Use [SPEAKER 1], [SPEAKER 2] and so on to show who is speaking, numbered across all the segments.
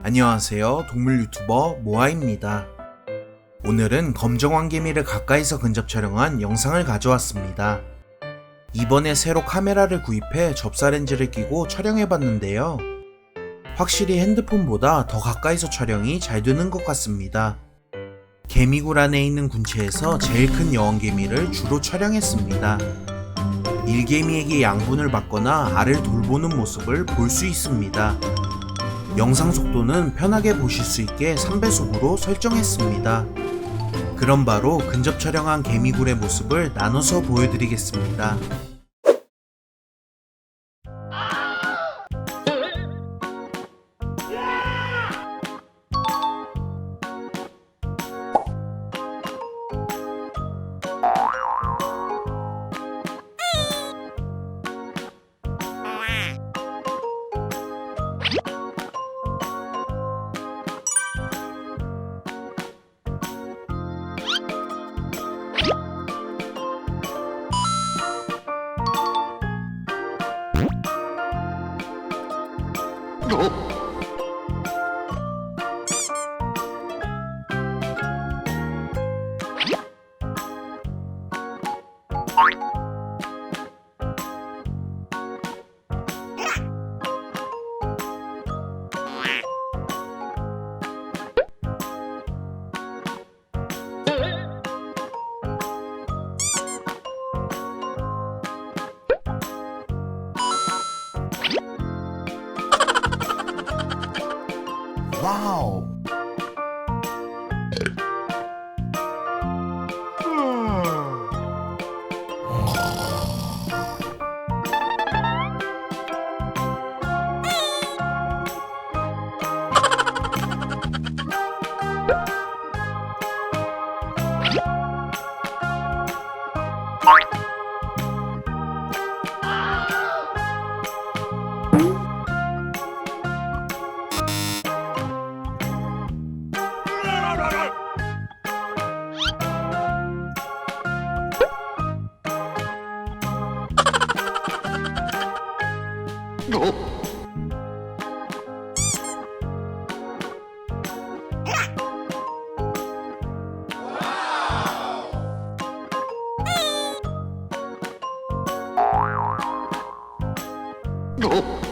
[SPEAKER 1] 안녕하세요. 동물 유튜버 모아입니다. 오늘은 검정왕 개미를 가까이서 근접 촬영한 영상을 가져왔습니다. 이번에 새로 카메라를 구입해 접사 렌즈를 끼고 촬영해봤는데요. 확실히 핸드폰보다 더 가까이서 촬영이 잘 되는 것 같습니다. 개미굴 안에 있는 군체에서 제일 큰 여왕개미를 주로 촬영했습니다. 일개미에게 양분을 받거나 알을 돌보는 모습을 볼 수 있습니다. 영상 속도는 편하게 보실 수 있게 3배속으로 설정했습니다. 그럼 바로 근접 촬영한 개미굴의 모습을 나눠서 보여드리겠습니다. 와 Wow. Bye.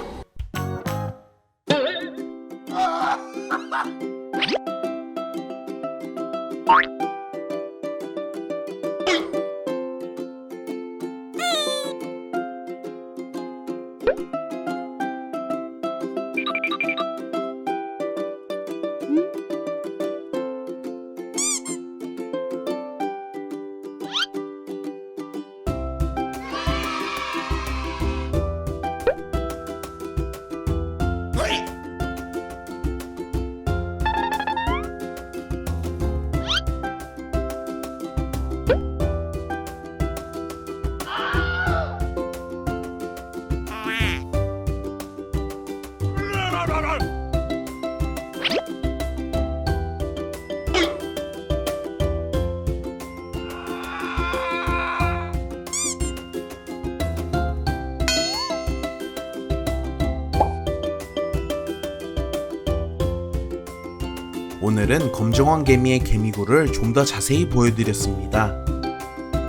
[SPEAKER 1] 오늘은 검정왕 개미의 개미굴을 좀 더 자세히 보여드렸습니다.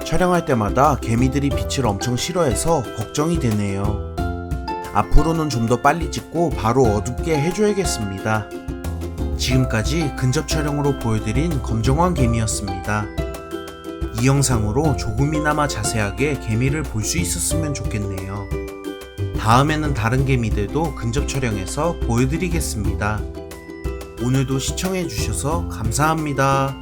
[SPEAKER 1] 촬영할 때마다 개미들이 빛을 엄청 싫어해서 걱정이 되네요. 앞으로는 좀 더 빨리 찍고 바로 어둡게 해줘야겠습니다. 지금까지 근접 촬영으로 보여드린 검정왕 개미였습니다. 이 영상으로 조금이나마 자세하게 개미를 볼 수 있었으면 좋겠네요. 다음에는 다른 개미들도 근접 촬영해서 보여드리겠습니다. 오늘도 시청해주셔서 감사합니다.